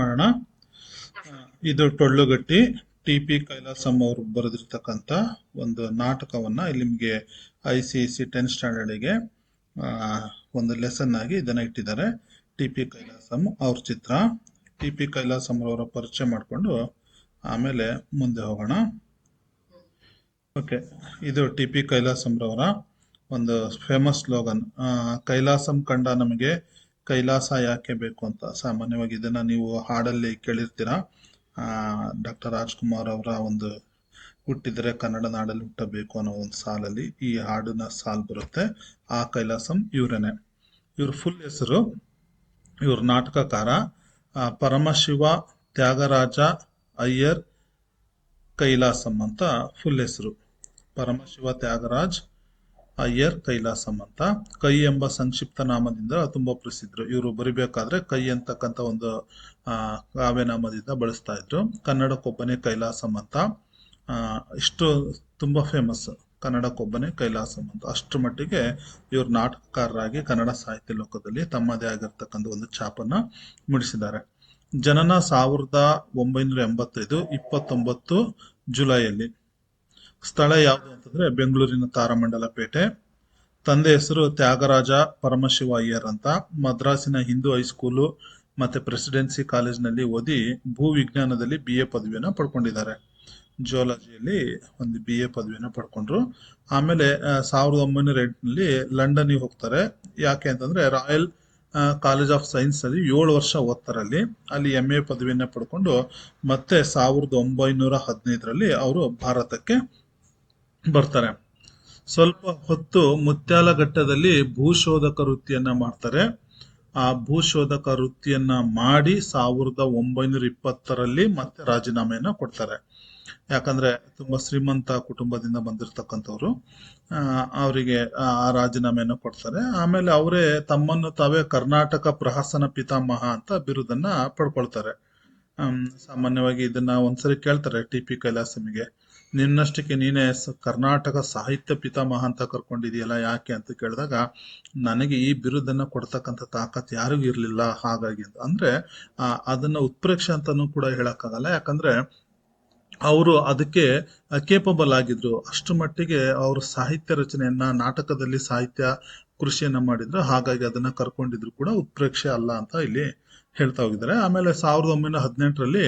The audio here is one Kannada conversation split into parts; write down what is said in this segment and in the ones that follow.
ಮಾಡೋಣ. ಇದು ಟೊಳ್ಳುಗಟ್ಟಿ, ಟಿ ಪಿ ಕೈಲಾಸಂ ಅವರು ಬರೆದಿರ್ತಕ್ಕಂಥ ಒಂದು ನಾಟಕವನ್ನ ಇಲ್ಲಿ ನಿಮಗೆ ಐ ಸಿ ಸಿ ಟೆನ್ ಸ್ಟ್ಯಾಂಡರ್ಡಿಗೆ ಒಂದು ಲೆಸನ್ ಆಗಿ ಇದನ್ನ ಇಟ್ಟಿದ್ದಾರೆ. ಟಿ ಪಿ ಕೈಲಾಸಂ ಅವ್ರ ಚಿತ್ರ. ಟಿ ಪಿ ಕೈಲಾಸಂ ಅವರ ಪರಿಚಯ ಮಾಡಿಕೊಂಡು ಆಮೇಲೆ ಮುಂದೆ ಹೋಗೋಣ. ಓಕೆ, ಇದು ಟಿ ಪಿ ಕೈಲಾಸಂರವರ ಒಂದು ಫೇಮಸ್ ಸ್ಲೋಗನ್ ಕೈಲಾಸಂ ಕಂಡ ನಮಗೆ ಕೈಲಾಸ ಯಾಕೆ ಬೇಕು ಅಂತ ಸಾಮಾನ್ಯವಾಗಿ ಇದನ್ನ ನೀವು ಹಾಡಲ್ಲಿ ಕೇಳಿರ್ತೀರಾ? ಡಾಕ್ಟರ್ ರಾಜ್ಕುಮಾರ್ ಅವರ ಒಂದು ಹುಟ್ಟಿದರೆ ಕನ್ನಡ ನಾಡಲ್ಲಿ ಹುಟ್ಟಬೇಕು ಅನ್ನೋ ಒಂದು ಸಾಲಲ್ಲಿ ಈ ಹಾಡಿನ ಸಾಲ್ ಬರುತ್ತೆ. ಆ ಕೈಲಾಸಂ ಇವರೇನೆ. ಇವ್ರ ಫುಲ್ ಹೆಸರು, ಇವ್ರ ನಾಟಕಕಾರ ಪರಮಶಿವ, ತ್ಯಾಗರಾಜ, ಅಯ್ಯರ್, ಕೈಲಾಸಂ ಅಂತ ಫುಲ್ ಹೆಸರು. ಪರಮಶಿವ, ತ್ಯಾಗರಾಜ್ ಅಯ್ಯರ್ ಕೈಲಾಸಂ ಅಂತ ಕೈ ಎಂಬ ಸಂಕ್ಷಿಪ್ತ ನಾಮದಿಂದ ತುಂಬಾ ಪ್ರಸಿದ್ಧರು. ಇವರು ಬರಿಬೇಕಾದ್ರೆ ಕೈ ಅಂತಕ್ಕಂಥ ಒಂದು ಕಾವ್ಯನಾಮದಿಂದ ಬಳಸ್ತಾ ಇದ್ರು. ಕನ್ನಡಕ್ಕೊಬ್ಬನೇ ಕೈಲಾಸಂ ಅಂತ ಇಷ್ಟು ತುಂಬಾ ಫೇಮಸ್ ಕನ್ನಡಕ್ಕೊಬ್ಬನೇ ಕೈಲಾಸಂ ಅಂತ ಅಷ್ಟರ ಮಟ್ಟಿಗೆ ಇವರು ನಾಟಕಕಾರರಾಗಿ ಕನ್ನಡ ಸಾಹಿತ್ಯ ಲೋಕದಲ್ಲಿ ತಮ್ಮದೇ ಆಗಿರ್ತಕ್ಕಂಥ ಒಂದು ಛಾಪನ್ನ ಮೂಡಿಸಿದ್ದಾರೆ. ಜನನ ಸಾವಿರದ ಒಂಬೈನೂರ ಎಂಬತ್ತೈದು, ಇಪ್ಪತ್ತೊಂಬತ್ತು ಜುಲೈಯಲ್ಲಿ. ಸ್ಥಳ ಯಾವುದು ಅಂತಂದ್ರೆ ಬೆಂಗಳೂರಿನ ತಾರಮಂಡಲ ಪೇಟೆ. ತಂದೆ ಹೆಸರು ತ್ಯಾಗರಾಜ ಪರಮಶಿವ ಅಯ್ಯರ್ ಅಂತ. ಮದ್ರಾಸಿನ ಹಿಂದೂ ಹೈಸ್ಕೂಲು ಮತ್ತೆ ಪ್ರೆಸಿಡೆನ್ಸಿ ಕಾಲೇಜ್ನಲ್ಲಿ ಓದಿ ಭೂ ವಿಜ್ಞಾನದಲ್ಲಿ ಬಿ ಎ ಪದವಿಯನ್ನ ಪಡ್ಕೊಂಡಿದ್ದಾರೆ. ಜಿಯಾಲಜಿಯಲ್ಲಿ ಒಂದು ಬಿ ಎ ಪದವಿಯನ್ನ ಪಡ್ಕೊಂಡ್ರು. ಆಮೇಲೆ ಸಾವಿರದ ಒಂಬೈನೂರ ಎಂಟಿನಲ್ಲಿ ಲಂಡನ್ಗೆ ಹೋಗ್ತಾರೆ. ಯಾಕೆ ಅಂತಂದ್ರೆ ರಾಯಲ್ ಕಾಲೇಜ್ ಆಫ್ ಸೈನ್ಸ್ ಅಲ್ಲಿ ಏಳು ವರ್ಷ ಓದ್ತಾರೆ ಅಲ್ಲಿ ಅಲ್ಲಿ ಎಂ ಎ ಪದವಿಯನ್ನ ಪಡ್ಕೊಂಡು ಮತ್ತೆ ಸಾವಿರದ ಒಂಬೈನೂರ ಹದಿನೈದರಲ್ಲಿ ಅವರು ಭಾರತಕ್ಕೆ ಬರ್ತಾರೆ. ಸ್ವಲ್ಪ ಹೊತ್ತು ಮುತ್ಯಾಲಘಟ್ಟದಲ್ಲಿ ಭೂಶೋಧಕ ವೃತ್ತಿಯನ್ನ ಮಾಡ್ತಾರೆ. ಆ ಭೂಶೋಧಕ ವೃತ್ತಿಯನ್ನ ಮಾಡಿ ಸಾವಿರದ ಒಂಬೈನೂರ ಇಪ್ಪತ್ತರಲ್ಲಿ ಮತ್ತೆ ರಾಜೀನಾಮೆಯನ್ನ ಕೊಡ್ತಾರೆ. ಯಾಕಂದ್ರೆ ತುಂಬಾ ಶ್ರೀಮಂತ ಕುಟುಂಬದಿಂದ ಬಂದಿರತಕ್ಕಂಥವ್ರು. ಅವರಿಗೆ ಆ ರಾಜೀನಾಮೆಯನ್ನು ಕೊಡ್ತಾರೆ. ಆಮೇಲೆ ಅವರೇ ತಮ್ಮನ್ನು ತಾವೇ ಕರ್ನಾಟಕ ಪ್ರಹಸನ ಪಿತಾಮಹ ಅಂತ ಬಿರುದನ್ನ ಪಡ್ಕೊಳ್ತಾರೆ. ಸಾಮಾನ್ಯವಾಗಿ ಇದನ್ನ ಒಂದ್ಸರಿ ಕೇಳ್ತಾರೆ ಟಿ ಪಿ ಕೈಲಾಸಮಿಗೆ ನಿನ್ನಷ್ಟಕ್ಕೆ ನೀನೇ ಕರ್ನಾಟಕ ಸಾಹಿತ್ಯ ಪಿತಾಮಹ ಅಂತ ಕರ್ಕೊಂಡಿದೆಯಲ್ಲ, ಯಾಕೆ ಅಂತ ಕೇಳಿದಾಗ, ನನಗೆ ಈ ಬಿರುದನ್ನ ಕೊಡ್ತಕ್ಕಂಥ ತಾಕತ್ ಯಾರಿಗೂ ಇರಲಿಲ್ಲ, ಹಾಗಾಗಿ ಅಂದ್ರೆ ಅದನ್ನ ಉತ್ಪ್ರೇಕ್ಷೆ ಅಂತಾನೂ ಕೂಡ ಹೇಳಕ್ಕಾಗಲ್ಲ. ಯಾಕಂದ್ರೆ, ಅವರು ಅದಕ್ಕೆ ಕೇಪಬಲ್ ಆಗಿದ್ರು. ಅಷ್ಟು ಮಟ್ಟಿಗೆ ಅವರು ಸಾಹಿತ್ಯ ರಚನೆಯನ್ನ, ನಾಟಕದಲ್ಲಿ ಸಾಹಿತ್ಯ ಕೃಷಿಯನ್ನ ಮಾಡಿದ್ರು. ಹಾಗಾಗಿ ಅದನ್ನ ಕರ್ಕೊಂಡಿದ್ರು ಕೂಡ ಉತ್ಪ್ರೇಕ್ಷೆ ಅಲ್ಲ ಅಂತ ಇಲ್ಲಿ ಹೇಳ್ತಾ ಹೋಗಿದ್ದಾರೆ. ಆಮೇಲೆ ಸಾವಿರದ ಒಂಬೈನೂರ ಹದಿನೆಂಟರಲ್ಲಿ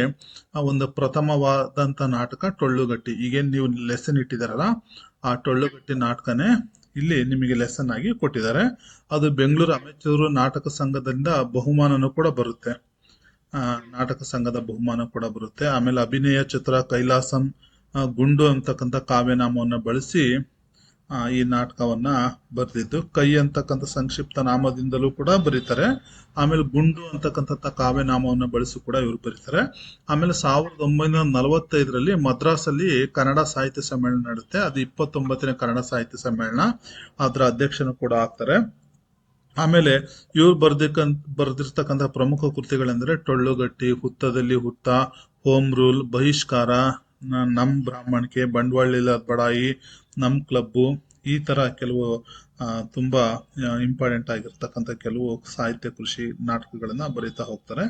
ಒಂದು ಪ್ರಥಮವಾದಂಥ ನಾಟಕ ಟೊಳ್ಳುಗಟ್ಟಿ. ಈಗೇನು ನೀವು ಲೆಸನ್ ಇಟ್ಟಿದಾರಲ್ಲ ಆ ಟೊಳ್ಳುಗಟ್ಟಿ ನಾಟಕನೇ ಇಲ್ಲಿ ನಿಮಗೆ ಲೆಸನ್ ಆಗಿ ಕೊಟ್ಟಿದ್ದಾರೆ. ಅದು ಬೆಂಗಳೂರು ಅಮೆಚೂರು ನಾಟಕ ಸಂಘದಿಂದ ಬಹುಮಾನನೂ ಕೂಡ ಬರುತ್ತೆ. ನಾಟಕ ಸಂಘದ ಬಹುಮಾನ ಕೂಡ ಬರುತ್ತೆ. ಆಮೇಲೆ ಅಭಿನಯ ಚಿತ್ರ ಕೈಲಾಸಂ ಗುಂಡು ಅಂತಕ್ಕಂಥ ಕಾವ್ಯನಾಮವನ್ನು ಬಳಸಿ ಈ ನಾಟಕವನ್ನ ಬರೆದಿದ್ದು. ಕೈ ಅಂತಕ್ಕಂಥ ಸಂಕ್ಷಿಪ್ತ ನಾಮದಿಂದಲೂ ಕೂಡ ಬರೀತಾರೆ. ಆಮೇಲೆ ಗುಂಡು ಅಂತಕ್ಕಂಥ ಕಾವ್ಯನಾಮವನ್ನು ಬಳಸಿ ಕೂಡ ಇವರು ಬರೀತಾರೆ. ಆಮೇಲೆ ಸಾವಿರದ ಒಂಬೈನೂರ ನಲವತ್ತೈದರಲ್ಲಿ ಮದ್ರಾಸಲ್ಲಿ ಕನ್ನಡ ಸಾಹಿತ್ಯ ಸಮ್ಮೇಳನ ನಡೆಯುತ್ತೆ. ಅದು ಇಪ್ಪತ್ತೊಂಬತ್ತನೇ ಕನ್ನಡ ಸಾಹಿತ್ಯ ಸಮ್ಮೇಳನ. ಅದರ ಅಧ್ಯಕ್ಷನು ಕೂಡ ಆಗ್ತಾರೆ. ಆಮೇಲೆ ಇವ್ರು ಬರ್ದಿಕ್ಕಂತ ಬರ್ದಿರ್ತಕ್ಕಂಥ ಪ್ರಮುಖ ಕೃತಿಗಳೆಂದರೆ ಟೊಳ್ಳುಗಟ್ಟಿ, ಹುತ್ತದಲ್ಲಿ ಹುತ್ತ ಹೋಮ್ ರೂಲ್, ಬಹಿಷ್ಕಾರ ನಮ್ ಬ್ರಾಹ್ಮಣಿಕೆ, ಬಂಡವಾಳ ಬಡಾಯಿ ನಮ್ ಕ್ಲಬ್ಬು ಈ ತರ ಕೆಲವು ತುಂಬಾ ಇಂಪಾರ್ಟೆಂಟ್ ಆಗಿರ್ತಕ್ಕಂಥ ಕೆಲವು ಸಾಹಿತ್ಯ ಕೃಷಿ ನಾಟಕಗಳನ್ನ ಬರೀತಾ ಹೋಗ್ತಾರೆ.